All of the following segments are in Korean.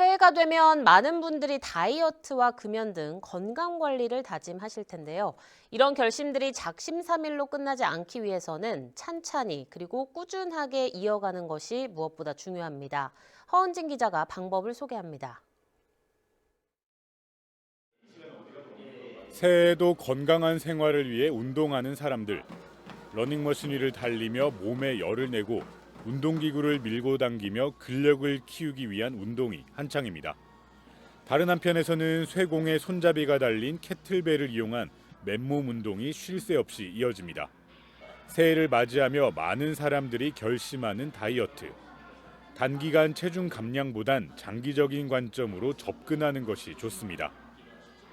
새해가 되면 많은 분들이 다이어트와 금연 등 건강 관리를 다짐하실 텐데요. 이런 결심들이 작심삼일로 끝나지 않기 위해서는 찬찬히 그리고 꾸준하게 이어가는 것이 무엇보다 중요합니다. 허은진 기자가 방법을 소개합니다. 새해에도 건강한 생활을 위해 운동하는 사람들. 러닝머신 위를 달리며 몸에 열을 내고 운동기구를 밀고 당기며 근력을 키우기 위한 운동이 한창입니다. 다른 한편에서는 쇠공에 손잡이가 달린 캐틀벨을 이용한 맨몸 운동이 쉴 새 없이 이어집니다. 새해를 맞이하며 많은 사람들이 결심하는 다이어트. 단기간 체중 감량보단 장기적인 관점으로 접근하는 것이 좋습니다.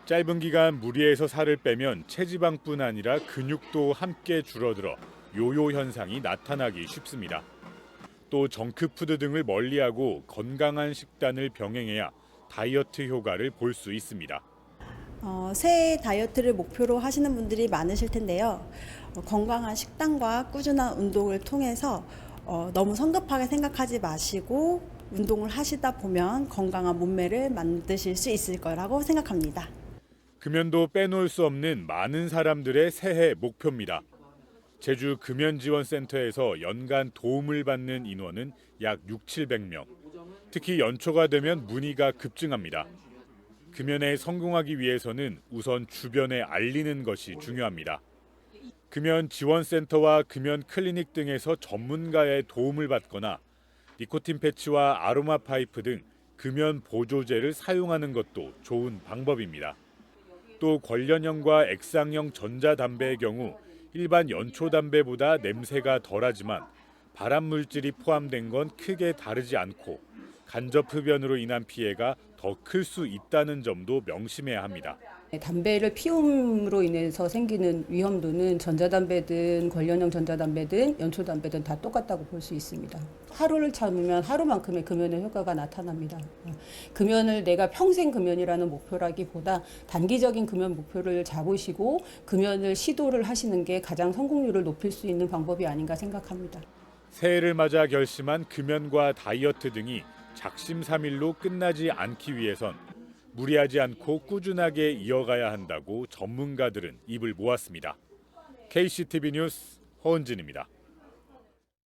짧은 기간 무리해서 살을 빼면 체지방뿐 아니라 근육도 함께 줄어들어 요요 현상이 나타나기 쉽습니다. 또 정크푸드 등을 멀리하고 건강한 식단을 병행해야 다이어트 효과를 볼 수 있습니다. 어, 새해 다이어트를 목표로 하시는 분들이 많으실 텐데요. 어, 건강한 식단과 꾸준한 운동을 통해서 어, 너무 성급하게 생각하지 마시고 운동을 하시다 보면 건강한 몸매를 만드실 수 있을 거라고 생각합니다. 금연도 빼놓을 수 없는 많은 사람들의 새해 목표입니다. 제주 금연지원센터에서 연간 도움을 받는 인원은 약 6, 700명. 특히 연초가 되면 문의가 급증합니다. 금연에 성공하기 위해서는 우선 주변에 알리는 것이 중요합니다. 금연 지원센터와 금연 클리닉 등에서 전문가의 도움을 받거나 니코틴 패치와 아로마 파이프 등 금연 보조제를 사용하는 것도 좋은 방법입니다. 또 관련형과 액상형 전자담배의 경우 일반 연초 담배보다 냄새가 덜하지만 발암 물질이 포함된 건 크게 다르지 않고 간접 흡연으로 인한 피해가 더 클 수 있다는 점도 명심해야 합니다. 네, 담배를 피움으로 인해서 생기는 위험도는 전자담배든 관련형 전자담배든 연초담배든 다 똑같다고 볼 수 있습니다. 하루를 참으면 하루만큼의 금연의 효과가 나타납니다. 어, 금연을 내가 평생 금연이라는 목표라기보다 단기적인 금연 목표를 잡으시고 금연을 시도를 하시는 게 가장 성공률을 높일 수 있는 방법이 아닌가 생각합니다. 새해를 맞아 결심한 금연과 다이어트 등이 작심삼일로 끝나지 않기 위해선 무리하지 않고 꾸준하게 이어가야 한다고 전문가들은 입을 모았습니다. KCTV 뉴스 허은진입니다.